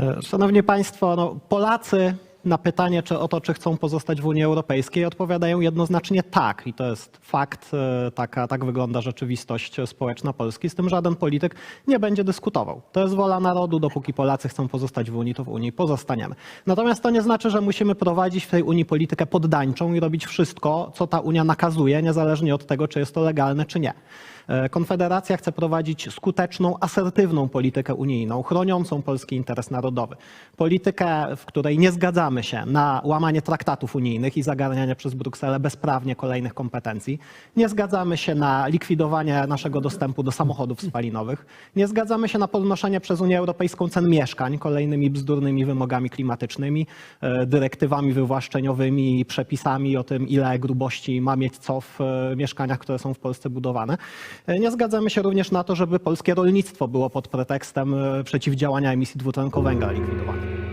E, Szanowni Państwo, no, Polacy na pytanie czy o to, czy chcą pozostać w Unii Europejskiej, odpowiadają jednoznacznie tak. I to jest fakt, e, taka, tak wygląda rzeczywistość społeczna Polski, z tym żaden polityk nie będzie dyskutował. To jest wola narodu, dopóki Polacy chcą pozostać w Unii, to w Unii pozostaniemy. Natomiast to nie znaczy, że musimy prowadzić w tej Unii politykę poddańczą i robić wszystko, co ta Unia nakazuje, niezależnie od tego, czy jest to legalne, czy nie. E, Konfederacja chce prowadzić skuteczną, asertywną politykę unijną, chroniącą polski interes narodowy. Politykę, w której nie zgadzamy się na łamanie traktatów unijnych i zagarnianie przez Brukselę bezprawnie kolejnych kompetencji. Nie zgadzamy się na likwidowanie naszego dostępu do samochodów spalinowych. Nie zgadzamy się na podnoszenie przez Unię Europejską cen mieszkań kolejnymi bzdurnymi wymogami klimatycznymi, e, dyrektywami wywłaszczeniowymi, przepisami o tym, ile grubości ma mieć co w e, mieszkaniach, które są w Polsce budowane. E, Nie zgadzamy się również na to, żeby polskie rolnictwo było pod pretekstem przeciwdziałania emisji dwutlenku węgla likwidowane.